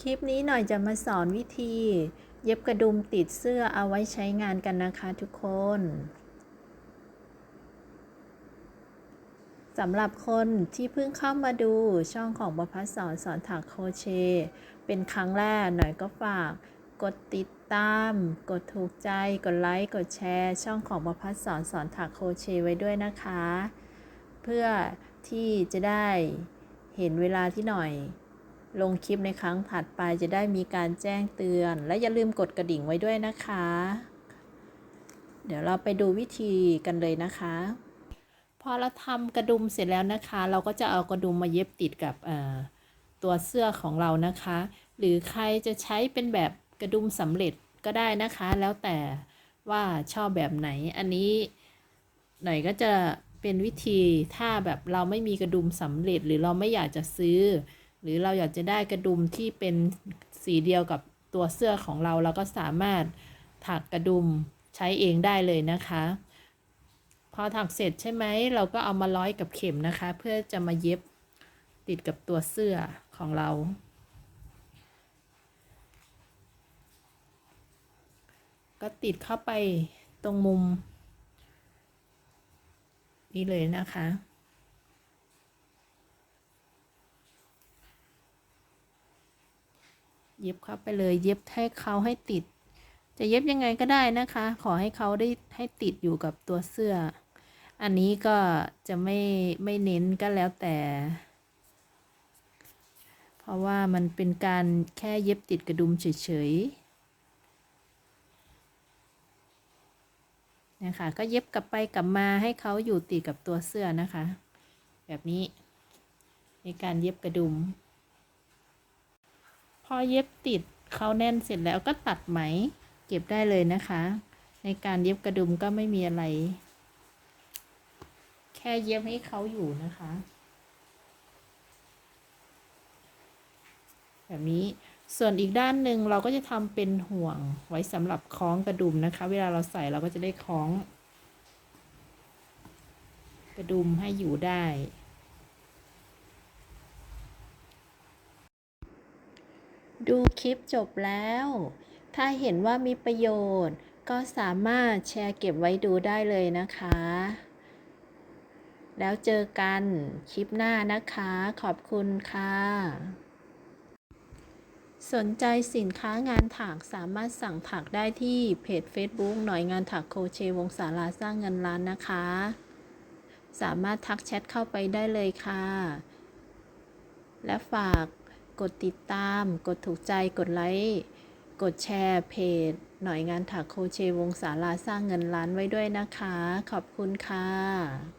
คลิปนี้หน่อยจะมาสอนวิธี เย็บกระดุมติดเสื้อเอาไว้ใช้งานกันนะคะทุกคนสำหรับคนที่เพิ่งเข้ามาดูช่องของประพัฒสอนสอนถักโครเชต์เป็นครั้งแรกหน่อยก็ฝากกดติดตาม กดถูกใจ กดไลค์ กดแชร์ ช่องของประพัฒสอนสอนถักโครเชต์ไว้ด้วยนะคะ เพื่อที่จะได้เห็นเวลาที่หน่อย ลงคลิปในครั้งถัดไปจะได้มีการแจ้งเตือน และอย่าลืมกดกระดิ่งไว้ด้วยนะคะ เดี๋ยวเราไปดูวิธีกันเลยนะคะ พอเราทำกระดุมเสร็จแล้วนะคะ เราก็จะเอากระดุมมาเย็บติดกับตัวเสื้อของเรานะคะ หรือใครจะใช้เป็นแบบกระดุมสำเร็จก็ได้นะคะ แล้วแต่ว่าชอบแบบไหน อันนี้หน่อยก็จะเป็นวิธีถ้าแบบเราไม่มีกระดุมสำเร็จหรือเราไม่อยากจะซื้อ หรือเราอยากจะได้กระดุมที่เป็นสีเดียวกับตัวเสื้อของเรา เราก็สามารถถักกระดุมใช้เองได้เลยนะคะ พอถักเสร็จใช่ไหมเราก็เอามาร้อยกับเข็มนะคะ เพื่อจะมาเย็บติดกับตัวเสื้อของเรา ก็ติดเข้าไปตรงมุม นี้เลยนะคะ เย็บเข้าไปเลย เย็บให้เขาให้ติด จะเย็บยังไงก็ได้นะคะ ขอให้เขาได้ให้ติดอยู่กับตัวเสื้อ อันนี้ก็จะไม่ไม่เน้นก็แล้วแต่ เพราะว่ามันเป็นการแค่เย็บติดกระดุมเฉยๆนะคะ ก็เย็บกลับไปกลับมาให้เขาอยู่ติดกับตัวเสื้อนะคะ แบบนี้ในการเย็บกระดุม พอเย็บติดเขาแน่นเสร็จแล้วก็ตัดไหม เก็บได้เลยนะคะ ในการเย็บกระดุมก็ไม่มีอะไร แค่เย็บให้เขาอยู่นะคะ แบบนี้ส่วนอีกด้านหนึ่งเราก็จะทำเป็นห่วงไว้สำหรับคล้องกระดุมนะคะ เวลาเราใส่เราก็จะได้คล้อง กระดุมให้อยู่ได้ ดูคลิปจบแล้ว ถ้าเห็นว่ามีประโยชน์ ก็สามารถแชร์เก็บไว้ดูได้เลยนะคะ แล้วเจอกันคลิปหน้านะคะ ขอบคุณค่ะ สนใจสินค้างานถักสามารถสั่งถักได้ที่เพจ Facebook หน่อยงานถักโคเชวงศาลาสร้างเงินล้านนะคะ สามารถทักแชทเข้าไปได้เลยค่ะ และฝาก กดติดตาม กดถูกใจ กดไลค์ กดแชร์เพจ หน่อยงานถักโคเชวงศาลาสร้างเงินล้านไว้ด้วยนะคะ ขอบคุณค่ะ